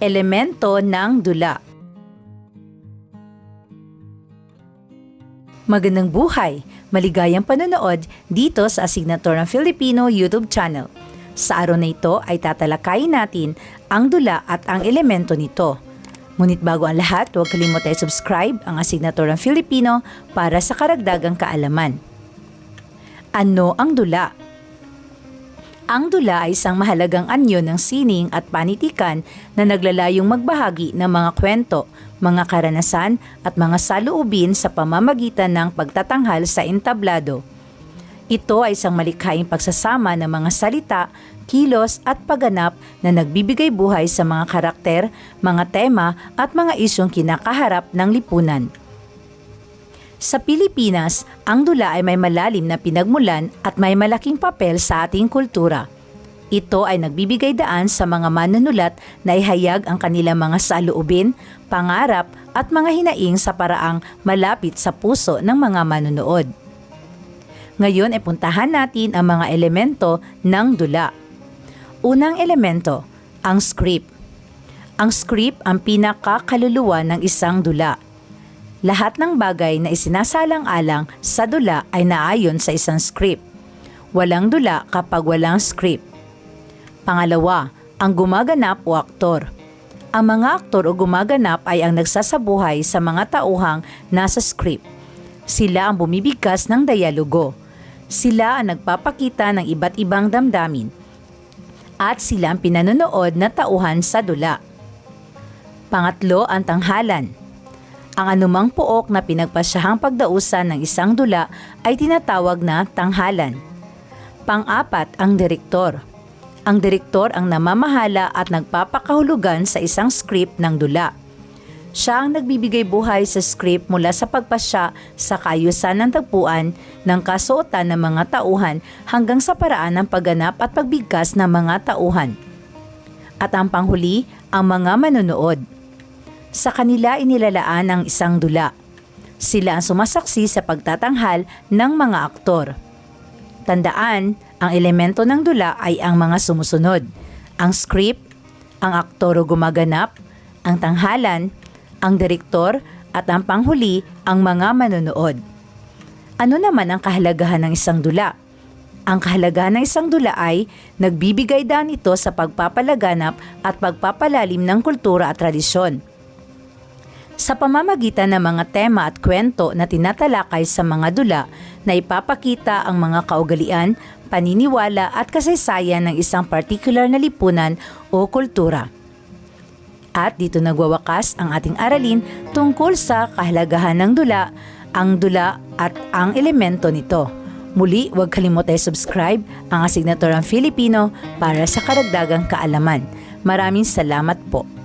Elemento ng dula. Magandang buhay! Maligayang panonood dito sa Asignator ng Filipino YouTube channel. Sa araw na ito ay tatalakayin natin ang dula at ang elemento nito. Ngunit bago ang lahat, huwag kalimutan subscribe ang Asignator ng Filipino para sa karagdagang kaalaman. Ano ang dula? Ang dula ay isang mahalagang anyo ng sining at panitikan na naglalayong magbahagi ng mga kwento, mga karanasan at mga saluubin sa pamamagitan ng pagtatanghal sa entablado. Ito ay isang malikhaing pagsasama ng mga salita, kilos at pagganap na nagbibigay buhay sa mga karakter, mga tema at mga isyong kinakaharap ng lipunan. Sa Pilipinas, ang dula ay may malalim na pinagmulan at may malaking papel sa ating kultura. Ito ay nagbibigay daan sa mga manunulat na ihayag ang kanilang mga saloobin, pangarap at mga hinaing sa paraang malapit sa puso ng mga manunood. Ngayon ay puntahan natin ang mga elemento ng dula. Unang elemento, ang script. Ang script ang pinakakaluluwa ng isang dula lahat ng bagay na isinasalang-alang sa dula ay naayon sa isang script. Walang dula kapag walang script. Pangalawa, ang gumaganap o aktor. Ang mga aktor o gumaganap ay ang nagsasabuhay sa mga tauhang nasa script. Sila ang bumibigkas ng dialogo. Sila ang nagpapakita ng iba't ibang damdamin. At sila ang pinanonood na tauhan sa dula. Pangatlo, ang tanghalan. Ang anumang pook na pinagpasyahang pagdausan ng isang dula ay tinatawag na tanghalan. Pang-apat, ang direktor. Ang direktor ang namamahala at nagpapakahulugan sa isang script ng dula. Siya ang nagbibigay buhay sa script mula sa pagpasya sa kaayusan ng tagpuan ng kasuotan ng mga tauhan hanggang sa paraan ng pagganap at pagbigkas ng mga tauhan. At ang panghuli, ang mga manonood. Sa kanila inilalaan ang isang dula. Sila ang sumasaksi sa pagtatanghal ng mga aktor. Tandaan, ang elemento ng dula ay ang mga sumusunod. Ang script, ang aktor o gumaganap, ang tanghalan, ang direktor, at ang panghuli, ang mga manonood. Ano naman ang kahalagahan ng isang dula? Ang kahalagahan ng isang dula ay nagbibigay daan ito sa pagpapalaganap at pagpapalalim ng kultura at tradisyon sa pamamagitan ng mga tema at kwento na tinatalakay sa mga dula na ipapakita ang mga kaugalian, paniniwala at kasaysayan ng isang particular na lipunan o kultura. At dito nagwawakas ang ating aralin tungkol sa kahalagahan ng dula, ang dula at ang elemento nito. Muli, huwag kalimutan subscribe ang Asignaturang Filipino para sa karagdagang kaalaman. Maraming salamat po.